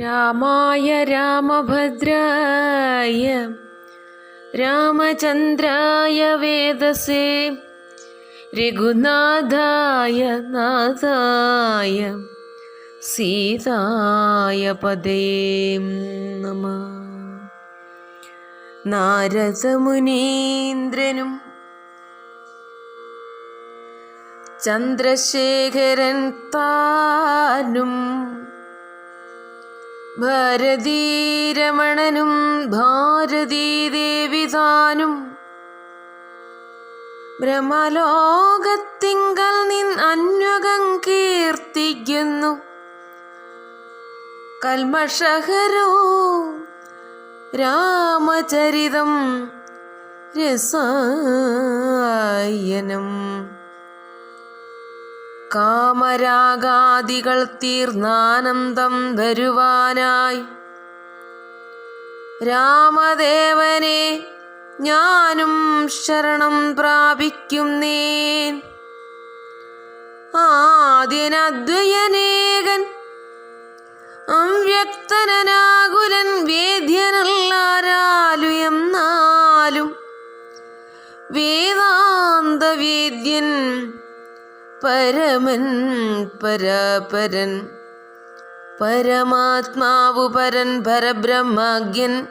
രാമായ രാമഭദ്രായ രാമചന്ദ്രായ വേദസേ രഘുനാഥായ നാഥായ സീതായ പദേ നമ. നാരദമുനീന്ദ്രനും ചന്ദ്രശേഖരൻ താനും ഭാരതീരമണനും ഭാരതീദേവി താനും ബ്രഹ്മലോകത്തിങ്കൽ നിൻ അന്വകം കീർത്തിക്കുന്നു. കൽമഷഹരോ രാമചരിതം രസായനം. കാമരാഗാദികൾ തീർന്നാനന്ദം വരുവാനായി. രാമദേവനെ ഞാനും ശരണം പ്രാപിക്കുന്നേൻ ആദ്യനദ്വയനേകൻ അവ്യക്തനാകുലൻ വേദ്യനല്ലാരാലു എന്നാലും വേദാന്തവേദ്യൻ പരമൻ പരാപരൻ. പരമാത്മാവു പരൻ പരബ്രഹ്മാഗ്യൻ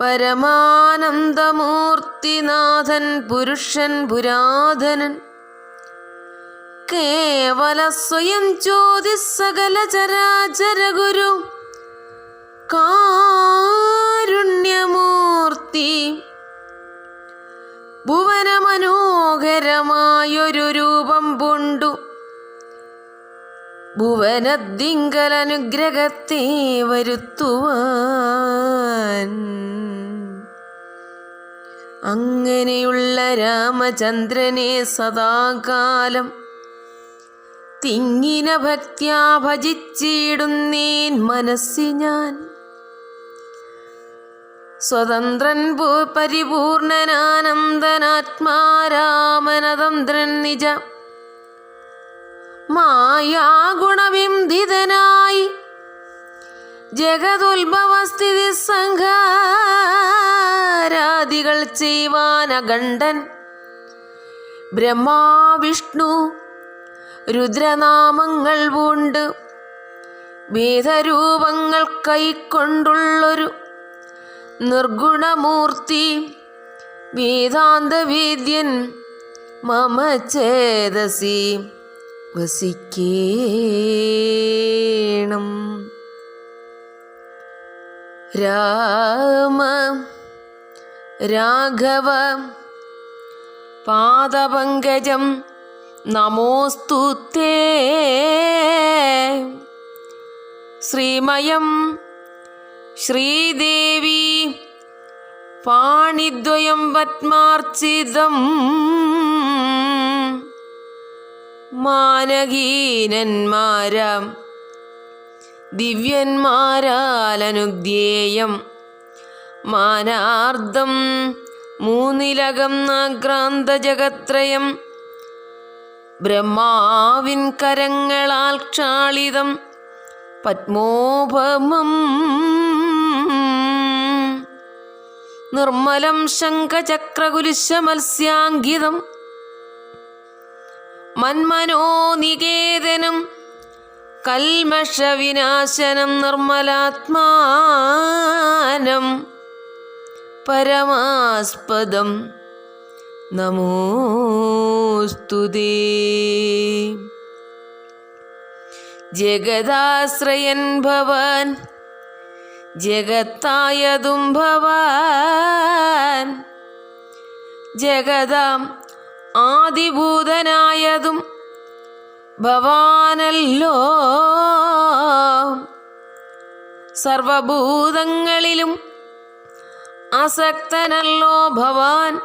പരമാനന്ദമൂർത്തിനാഥൻ പുരുഷൻ പുരാതനൻ. കേവല സ്വയം ചോതി സകല ചരാചര ഗുരു കാരുണ്യമൂർത്തി. ഭുവനമനോഹരമായൊരു ഭുവനദ്ദിങ്കലനുഗ്രഹത്തെ വരുത്തുവാൻ. അങ്ങനെയുള്ള രാമചന്ദ്രനെ സദാകാലം തിങ്ങിന ഭക്ത്യാ ഭജിച്ചിടുന്നേൻ മനസ്സി ഞാൻ. സ്വതന്ത്രൻ പരിപൂർണനാനന്ദനാത്മാരാമനതന്ത്രൻ നിജ മായാഗുണവിംധിതനായി ജഗതുത്ഭവസ്ഥിതി സംഘാരാദികൾ ചെയ്യുവാനഖണ്ഡൻ ബ്രഹ്മാവിഷ്ണു രുദ്രനാമങ്ങൾ പൂണ്ട് വേദരൂപങ്ങൾ കൈക്കൊണ്ടുള്ളൊരു നിർഗുണമൂർത്തി വേദാന്തവേദ്യൻ മമ ചേതസി. വസിക്കേണം. രാമ രാഘവ പാദപങ്കജം നമോസ്തു തേ. ശ്രീമയം ശ്രീദേവി പാണിദ്വയം പത്മാർച്ചിതം. മാനഹീനന്മാരാം. ദിവ്യന്മാരാലനുദ്യേയം മാനാർദ്ദം മൂന്നിലകം നാഗ്രാന്ത ജഗത്രയം ബ്രഹ്മാവിൻ കരങ്ങളാൽ ക്ഷാളിതം പത്മോപമം. നിർമ്മലം ശംഖചക്രകുലിശമത്സ്യാങ്കിതം മന്മനോനികേതനം കൽമഷവിനാശനം നിർമ്മലാത്മാനം പരമാസ്പദം നമോസ്തുതേ ജഗദാശ്രയൻ ഭവൻ ജഗത്തായതും ഭവാൻ ജഗതാം ആദിഭൂതനായതും ഭവാനല്ലോ. സർവഭൂതങ്ങളിലും അസക്തനല്ലോ ഭവാൻ.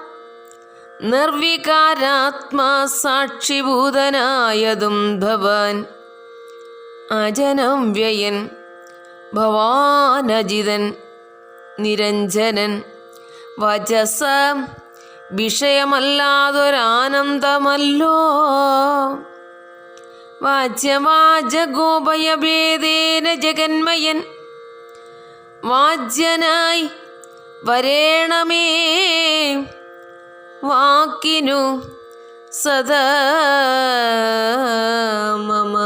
നിർവികാരാത്മാ സാക്ഷിഭൂതനായതും ഭവാൻ. അജനം വ്യയൻ ഭവാനജിതൻ നിരഞ്ജനൻ വചസ വിഷയമല്ലാതൊരാനന്ദമല്ലോ. വാച്യവാചഗോപയഭേദേന ജഗന്മയൻ വാജ്യനായി വരേണമേ. വാക്കിനു സദാ മമ.